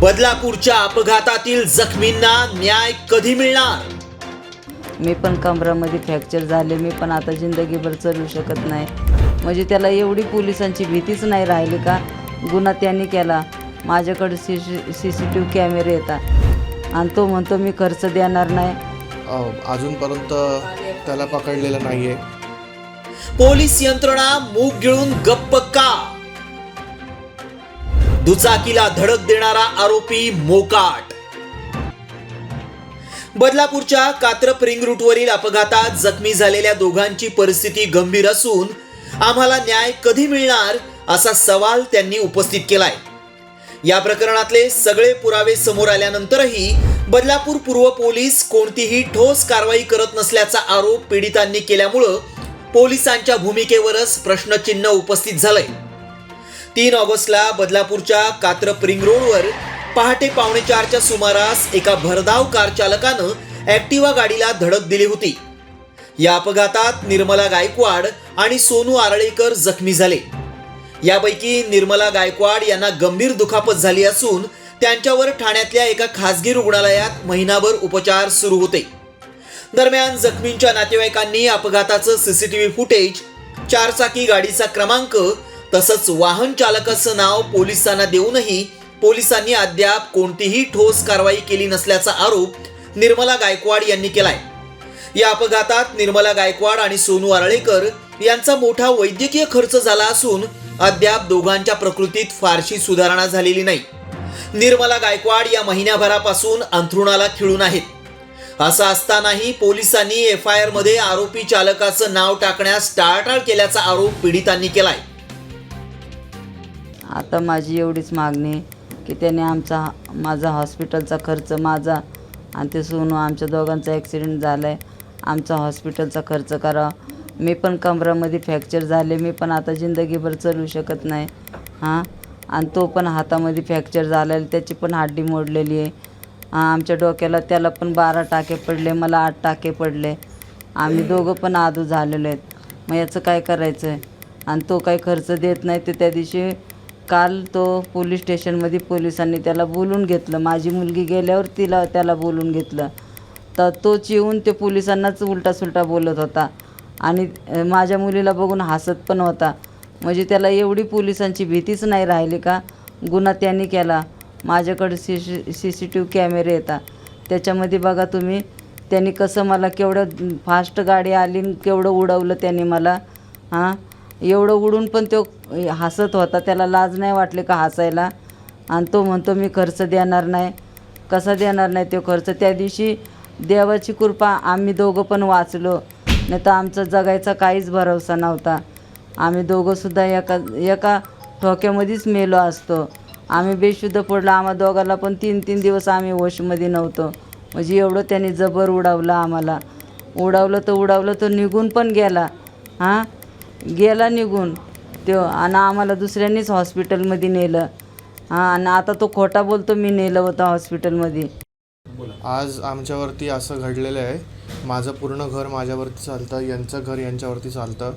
बदलापूरच्या अपघातातील जखमींना न्याय कधी मिळणार मी पण कमरामध्ये फ्रॅक्चर झाले मी पण आता जिंदगीभर चालू शकत नाही म्हणजे त्याला एवढी पोलिसांची भीतीच नाही राहिली का गुन्हा त्यांनी केला माझ्याकडे C C C T V कॅमेरे येतात आणि तो म्हणतो मी खर्च देणार नाही अ, अजूनपर्यंत त्याला पकडलेलं नाही आहे पोलीस यंत्रणा मूग गिळून गप्प का दुचाकीला धडक देणारा आरोपी मोकाट. बदलापूरच्या कात्रप रिंग रूटवरील अपघातात जखमी झालेल्या दोघांची परिस्थिती गंभीर असून आम्हाला न्याय कधी मिळणार असा सवाल त्यांनी उपस्थित केलाय. या प्रकरणातले सगळे पुरावे समोर आल्यानंतरही बदलापूर पूर्व पोलीस कोणतीही ठोस कारवाई करत नसल्याचा आरोप पीडितांनी केल्यामुळं पोलिसांच्या भूमिकेवरच प्रश्नचिन्ह उपस्थित झालंय. तीन ऑगस्टला बदलापूरच्या कात्रप रिंग रोडवर पहाटे पावणे चारच्या सुमारास एका भरधाव कार चालकानं ऍक्टिवा गाडीला धडक दिली होती. या अपघातात निर्मला गायकवाड आणि सोनू आरळेकर जखमी झाले. यापैकी निर्मला गायकवाड यांना गंभीर दुखापत झाली असून त्यांच्यावर ठाण्यातल्या एका खासगी रुग्णालयात महिनाभर उपचार सुरू होते. दरम्यान जखमींच्या नातेवाईकांनी अपघाताचं सीसीटीव्ही फुटेज चारचाकी गाडीचा क्रमांक तसंच वाहन चालकाचं नाव पोलिसांना देऊनही पोलिसांनी अद्याप कोणतीही ठोस कारवाई केली नसल्याचा आरोप निर्मला गायकवाड यांनी केलाय. या अपघातात निर्मला गायकवाड आणि सोनू आरळेकर यांचा मोठा वैद्यकीय खर्च झाला असून अद्याप दोघांच्या प्रकृतीत फारशी सुधारणा झालेली नाही. निर्मला गायकवाड या महिन्याभरापासून अंथरुणाला खिळून आहेत. असं असतानाही पोलिसांनी एफ आय आरमध्ये आरोपी चालकाचं नाव टाकण्यास टाळाटाळ केल्याचा आरोप पीडितांनी केलाय. आता माझी एवढीच मागणी की त्याने आमचा माझा हॉस्पिटलचा खर्च माझा आणि ते सोनू आमच्या दोघांचा ॲक्सिडेंट झाला आहे आमचा हॉस्पिटलचा खर्च करा. मी पण कमरामध्ये फ्रॅक्चर झाले. मी पण आता जिंदगीभर चालू शकत नाही. हां? आणि तो पण हातामध्ये फ्रॅक्चर झाला आहे त्याची पण हड्डी मोडलेली आहे. आमच्या डोक्याला त्याला पण बारा टाके पडले मला आठ टाके पडले. आम्ही दोघं पण आदू झालेलो आहेत. मग याचं काय करायचं आहे आणि तो काही खर्च देत नाही ते त्या दिवशी काल तो पोलीस स्टेशनमध्ये पोलिसांनी त्याला बोलून घेतलं. माझी मुलगी गेल्यावर तिला त्याला बोलून घेतलं. तर तोच येऊन ते पोलिसांनाच उलटा सुलटा बोलत होता. आणि माझ्या मुलीला बघून हसत पण होता. म्हणजे त्याला एवढी पोलिसांची भीतीच नाही राहिली का? गुन्हा त्यांनी केला. माझ्याकडे C C C C T V कॅमेरे येतात. त्याच्यामध्ये बघा तुम्ही त्यांनी कसं मला केवढं फास्ट गाडी आली आणि केवढं उडवलं त्यांनी मला. हां? एवढं उडून पण तो हसत होता. त्याला लाज नाही वाटली का हसायला? आणि तो म्हणतो मी खर्च देणार नाही. कसा देणार नाही तो खर्च? त्या दिवशी देवाची कृपा आम्ही दोघं पण वाचलो. नाही तर आमचा जगायचा काहीच भरवसा नव्हता. आम्ही दोघंसुद्धा एका एका ठोक्यामध्येच मेलो असतो. आम्ही बेशुद्ध पडलो. आम्हा दोघाला पण तीन तीन दिवस आम्ही वशमध्ये नव्हतो. म्हणजे एवढं त्यांनी जबर उडावलं आम्हाला. उडावलं तर उडावलं तर निघून पण गेला. हां? गेला निघून. तो आणि आम्हाला दुसऱ्यांनीच हॉस्पिटलमध्ये नेलं. हां आणि आता तो खोटा बोलतो मी नेलं होतं हॉस्पिटलमध्ये आज आमच्यावरती असं घडलेलं आहे. माझं पूर्ण घर माझ्यावरती चालतं यांचं घर यांच्यावरती चालतं.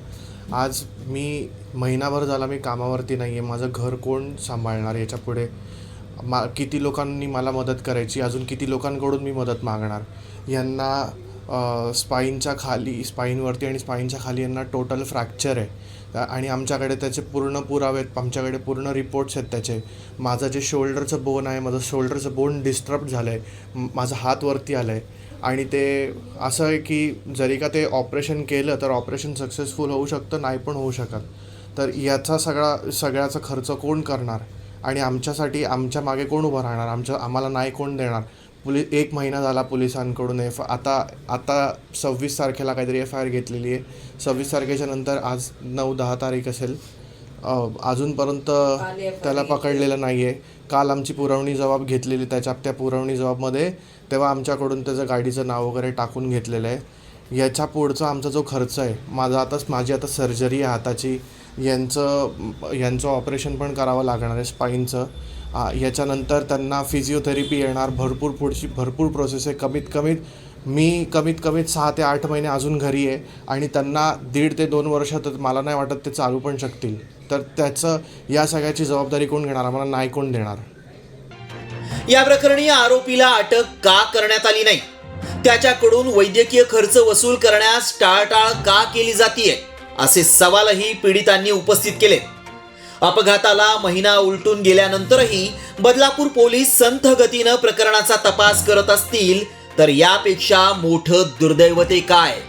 आज मी महिनाभर झाला मी कामावरती नाही आहे माझं घर कोण सांभाळणार याच्यापुढे? मा किती लोकांनी मला मदत करायची? अजून किती लोकांकडून मी मदत मागणार? यांना स्पाईनच्या खाली स्पाईनवरती आणि स्पाईनच्या खाली यांना टोटल फ्रॅक्चर आहे. आणि आमच्याकडे त्याचे पूर्ण पुरावे आहेत. आमच्याकडे पूर्ण रिपोर्ट्स आहेत त्याचे. माझं जे शोल्डरचं बोन आहे माझं शोल्डरचं बोन डिस्टर्ब झालं आहे माझा हात वरती आला आहे आणि ते असं आहे की जरी का ते ऑपरेशन केलं तर ऑपरेशन सक्सेसफुल होऊ शकतं नाही पण होऊ शकत. तर याचा सगळा सगळ्याचा खर्च कोण करणार? आणि आमच्यासाठी आमच्या मागे कोण उभं राहणार? आमच्या आम्हाला नाही कोण देणार? पोलि एक महिना झाला पोलिसांकडून एफ आता आता सव्वीस तारखेला काहीतरी एफ आय आर घेतलेली आहे. सव्वीस तारखेच्या नंतर आज नऊ दहा तारीख असेल. अजूनपर्यंत त्याला पकडलेलं नाही आहे काल आमची पुरवणी जबाब घेतलेली त्याच्या त्या पुरवणी जबाबमध्ये तेव्हा आमच्याकडून त्याचं गाडीचं नाव वगैरे टाकून घेतलेलं आहे. याच्या पुढचा आमचा जो खर्च आहे माझा आता माझी आता सर्जरी आहे हाताची. यांचं यांचं ऑपरेशन पण करावं लागणार आहे स्पाईनचं याच्यानंतर त्यांना फिजिओथेरपी येणार भरपूर पुढची भरपूर प्रोसेस आहे. कमीत कमीत मी कमीत कमीत सहा ते आठ महिने अजून घरी आहे आणि त्यांना दीड ते दोन वर्षात मला नाही वाटत ते चालू पण शकतील. तर त्याचं या सगळ्याची जबाबदारी कोण घेणार? आम्हाला नाही कोण देणार. या प्रकरणी आरोपीला अटक का करण्यात आली नाही? त्याच्याकडून वैद्यकीय खर्च वसूल करण्यास टाळटाळ का केली जातीये? असे सवालही पीडितांनी उपस्थित केले. अपघाताला महिना उलटून गेल्यानंतरही बदलापूर पोलीस संथ गतीनं प्रकरणाचा तपास करत असतील तर यापेक्षा मोठं दुर्दैवते काय?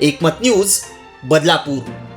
एकमत न्यूज बदलापूर.